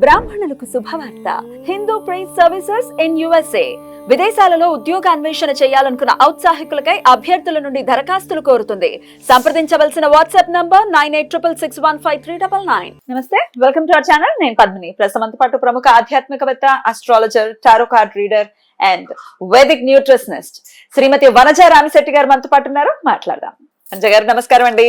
బ్రాహ్మణులకు శుభవార్త. Hindu prize services in USA. విదేశాలలో ఉద్యోగ అన్వేషణ చేయాలనుకున్న ఔత్సాహికులకై అభ్యర్థుల నుండి దరఖాస్తులు కోరుతుంది. సంప్రదించవలసిన WhatsApp number nine eight triple six one five three double nine. నమస్తే వెల్కమ్ టు అవర్ ఛానల్. నేను పద్మిని. ప్రస్తుతం పాటు ప్రముఖ ఆధ్యాత్మికవేత్త astrologer tarot card reader and Vedic nutritionist Shrimati Vanaja Ramisetti garu మనతో పాటు ఉన్నారు. మాట్లాడదాం. వనజ గారు నమస్కారం అండి.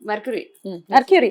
Mercury. Mercury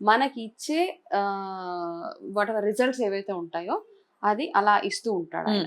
మనకి ఇచ్చే వాట్ రిజల్ట్స్ ఏవైతే ఉంటాయో అది అలా ఇస్తూ ఉంటాడు ఆయన.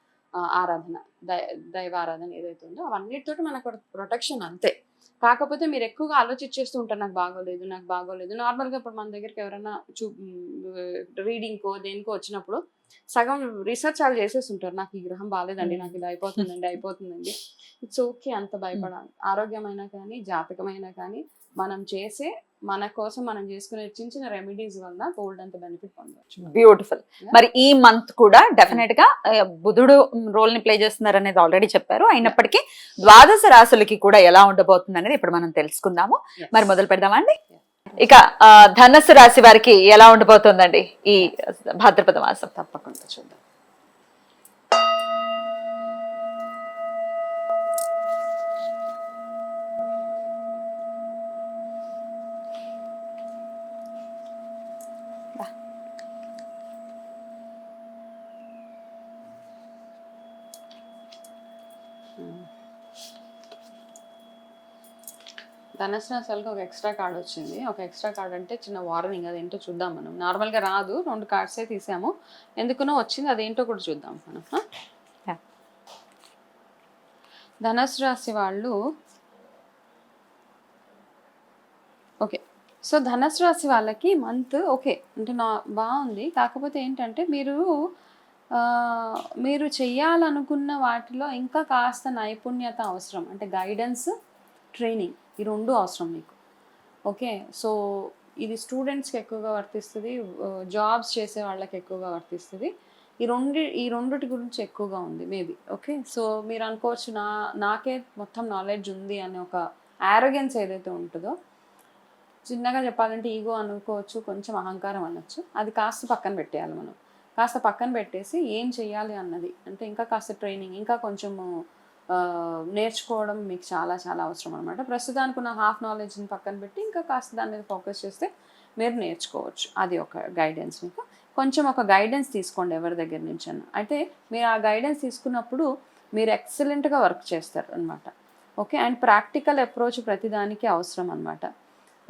ఆరాధన దై దైవ ఆరాధన ఏదైతే ఉందో అవన్నిటితోటి మనకు ప్రొటెక్షన్ అంతే. కాకపోతే మీరు ఎక్కువగా ఆలోచించేస్తూ ఉంటారు నాకు బాగోలేదు నాకు బాగోలేదు. నార్మల్గా ఇప్పుడు మన దగ్గరికి ఎవరైనా చూ రీడింగ్కో దేనికో వచ్చినప్పుడు సగం రీసెర్చ్ వాళ్ళు చేసేస్తుంటారు నాకు ఈ గ్రహం బాగాలేదండి నాకు ఇది అయిపోతుందండి అయిపోతుందండి. ఇట్స్ ఓకే అంత భయపడాలి. ఆరోగ్యమైనా కానీ జాతకమైనా కానీ మనం చేసే మన కోసం మనం చేసుకునే చిన్న చిన్న రెమెడీస్ వల్ల గోల్డ్ అంత బెనిఫిట్ పొందవచ్చు బ్యూటిఫుల్ మరి ఈ మంత్ కూడా డెఫినెట్గా బుధుడు రోల్ని ప్లే చేస్తున్నారు అనేది ఆల్రెడీ చెప్పారు. అయినప్పటికీ ద్వాదశ రాశులకి కూడా ఎలా ఉండబోతుంది అనేది ఇప్పుడు మనం తెలుసుకుందాము. మరి మొదలు పెడదామండి. ఇక ధనుస్సు రాశి వారికి ఎలా ఉండబోతుందండి ఈ భాద్రపద మాసం? తప్పకుండా చూద్దాం. ధనసు రాశులకు ఒక ఎక్స్ట్రా కార్డ్ వచ్చింది. ఒక ఎక్స్ట్రా కార్డ్ అంటే చిన్న వార్నింగ్ అదేంటో చూద్దాం మనం. నార్మల్గా రాదు రెండు కార్డ్సే తీసాము. ఎందుకునో వచ్చింది అదేంటో కూడా చూద్దాం మనం ఆ? Yeah. ధనుసు రాశి వాళ్ళు ఓకే. సో ధనస్సు రాశి వాళ్ళకి మంత్ ఓకే అంటే నా బాగుంది. కాకపోతే ఏంటంటే మీరు మీరు చేయాలనుకున్న వాటిలో ఇంకా కాస్త నైపుణ్యత అవసరం. అంటే గైడెన్స్ ట్రైనింగ్ ఈ రెండు అవసరం మీకు. ఓకే సో ఇది స్టూడెంట్స్కి ఎక్కువగా వర్తిస్తుంది జాబ్స్ చేసే వాళ్ళకి ఎక్కువగా వర్తిస్తుంది. ఈ రెండు ఈ రెండిటి గురించి ఎక్కువగా ఉంది మేబీ ఓకే సో మీరు అనుకోవచ్చు నా నాకే మొత్తం నాలెడ్జ్ ఉంది అనే ఒక యారోగెన్స్ ఏదైతే ఉంటుందో చిన్నగా చెప్పాలంటే ఈగో అనుకోవచ్చు కొంచెం అహంకారం అనొచ్చు. అది కాస్త పక్కన పెట్టేయాలి మనం. కాస్త పక్కన పెట్టేసి ఏం చేయాలి అన్నది. అంటే ఇంకా కాస్త ట్రైనింగ్ ఇంకా కొంచెము నేర్చుకోవడం మీకు చాలా చాలా అవసరం అనమాట. ప్రస్తుతానికి ఉన్న హాఫ్ నాలెడ్జ్ని పక్కన పెట్టి ఇంకా కాస్త దాని మీద ఫోకస్ చేస్తే మీరు నేర్చుకోవచ్చు. అది ఒక గైడెన్స్ మీకు. కొంచెం ఒక గైడెన్స్ తీసుకోండి ఎవరి దగ్గర నుంచి అన్న అయితే మీరు ఆ గైడెన్స్ తీసుకున్నప్పుడు మీరు ఎక్సలెంట్గా వర్క్ చేస్తారు అనమాట. ఓకే? అండ్ ప్రాక్టికల్ అప్రోచ్ ప్రతిదానికి అవసరం అనమాట.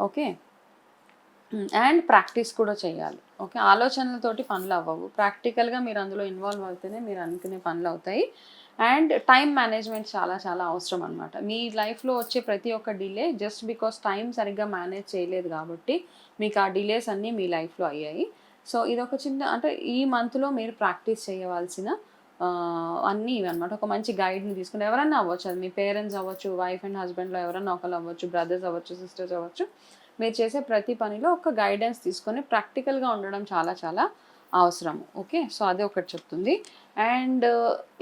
ఓకే? అండ్ ప్రాక్టీస్ కూడా చేయాలి. ఓకే? ఆలోచనలతోటి పనులు అవ్వవు. ప్రాక్టికల్గా మీరు అందులో ఇన్వాల్వ్ అవుతేనే మీరు అనుకునే పనులు అవుతాయి. అండ్ టైం మేనేజ్మెంట్ చాలా చాలా అవసరం అనమాట మీ లైఫ్లో వచ్చే ప్రతి ఒక్క డిలే జస్ట్ బికాస్ టైం సరిగ్గా మేనేజ్ చేయలేదు కాబట్టి మీకు ఆ డిలేస్ అన్నీ మీ లైఫ్లో అయ్యాయి. సో ఇది ఒక చిన్న అంటే ఈ మంత్లో మీరు ప్రాక్టీస్ చేయవలసిన అన్నీ అనమాట ఒక మంచి గైడ్ని తీసుకుని ఎవరైనా అవ్వచ్చు. అది మీ పేరెంట్స్ అవ్వచ్చు వైఫ్ అండ్ హస్బెండ్లో ఎవరైనా ఒకరు అవ్వచ్చు బ్రదర్స్ అవ్వచ్చు సిస్టర్స్ అవ్వచ్చు. మీరు చేసే ప్రతి పనిలో ఒక గైడెన్స్ తీసుకొని ప్రాక్టికల్గా ఉండడం చాలా చాలా అవసరం. ఓకే? సో అదే ఒకటి చెప్తుంది. అండ్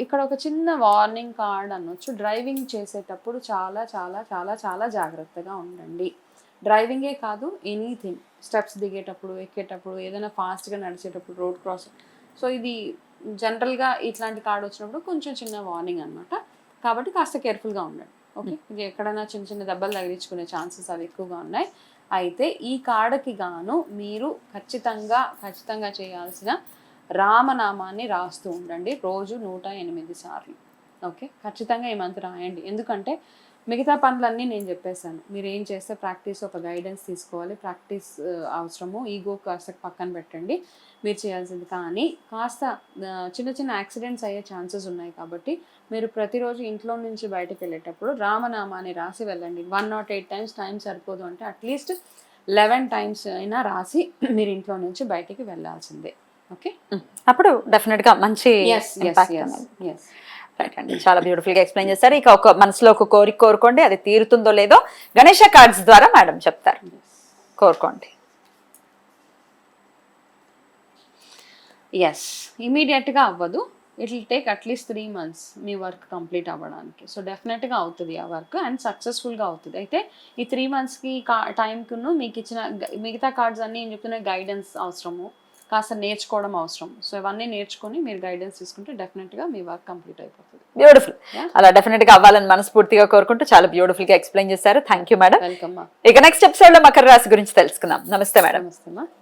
ఇక్కడ ఒక చిన్న వార్నింగ్ కార్డ్ అనొచ్చు. డ్రైవింగ్ చేసేటప్పుడు చాలా చాలా చాలా చాలా జాగ్రత్తగా ఉండండి. డ్రైవింగే కాదు ఎనీథింగ్ స్టెప్స్ దిగేటప్పుడు ఎక్కేటప్పుడు ఏదైనా ఫాస్ట్గా నడిచేటప్పుడు రోడ్ క్రాస్ సో ఇది జనరల్గా ఇట్లాంటి కార్డ్ వచ్చినప్పుడు కొంచెం చిన్న వార్నింగ్ అనమాట కాబట్టి కాస్త కేర్ఫుల్గా ఉండండి. ఓకే? ఇది ఎక్కడైనా చిన్న చిన్న దెబ్బలు తగిలించుకునే ఛాన్సెస్ అవి ఎక్కువగా ఉన్నాయి. అయితే ఈ కాడకి గాను మీరు ఖచ్చితంగా ఖచ్చితంగా చేయాల్సిన రామనామాన్ని రాస్తూ ఉండండి. రోజు నూట ఎనిమిది సార్లు. ఓకే? ఖచ్చితంగా ఈ మంత్ రాయండి. ఎందుకంటే మిగతా పనులన్నీ నేను చెప్పేశాను. మీరు ఏం చేస్తే ప్రాక్టీస్ ఒక గైడెన్స్ తీసుకోవాలి. ప్రాక్టీస్ అవసరము. ఈగో కాస్త పక్కన పెట్టండి. మీరు చేయాల్సింది కానీ కాస్త చిన్న చిన్న యాక్సిడెంట్స్ అయ్యే ఛాన్సెస్ ఉన్నాయి కాబట్టి మీరు ప్రతిరోజు ఇంట్లో నుంచి బయటకు వెళ్ళేటప్పుడు రామనామాన్ని రాసి వెళ్ళండి. One nought eight times time సరిపోదు అంటే అట్లీస్ట్ లెవెన్ టైమ్స్ అయినా రాసి మీరు ఇంట్లో నుంచి బయటికి వెళ్ళాల్సిందే. ఓకే? అప్పుడు డెఫినెట్గా మంచి రైట్ అండి చాలా బ్యూటిఫుల్గా ఎక్స్ప్లెయిన్ చేస్తారు ఇక ఒక మనసులో ఒక కోరిక కోరుకోండి అది తీరుతుందో లేదో గణేష కార్డ్స్ ద్వారా మేడం చెప్తారు. కోరుకోండి. ఎస్ ఇమీడియట్గా అవ్వదు. It will take at least three months me work complete అవ్వడానికి. సో డెఫినెట్గా అవుతుంది ఆ వర్క్ అండ్ సక్సెస్ఫుల్గా అవుతుంది. అయితే ఈ త్రీ మంత్స్కి కా టైంకును మీకు ఇచ్చిన మిగతా కార్డ్స్ అన్నీ ఏం చెప్తున్నా గైడెన్స్ అవసరము. కాస్త నేర్చుకోవడం అవసరం. సో ఇవన్నీ నేర్చుకొని మీరు గైడెన్స్ తీసుకుంటే డెఫినెట్గా మీ వర్క్ కంప్లీట్ అయిపోతుంది. బ్యూటిఫుల్. అలా డెఫినెట్గా అవ్వాలని మనస్ఫూర్తిగా కోరుకుంటూ చాలా బ్యూటిఫుల్గా ఎక్స్ప్లెయిన్ చేశారు. థ్యాంక్ యూ మేడం వెల్కమ్ ఇక నెక్స్ట్ ఎపిసోడ్లో మకర రాశి గురించి తెలుసుకుందాం. నమస్తే మేడం నమస్తే మా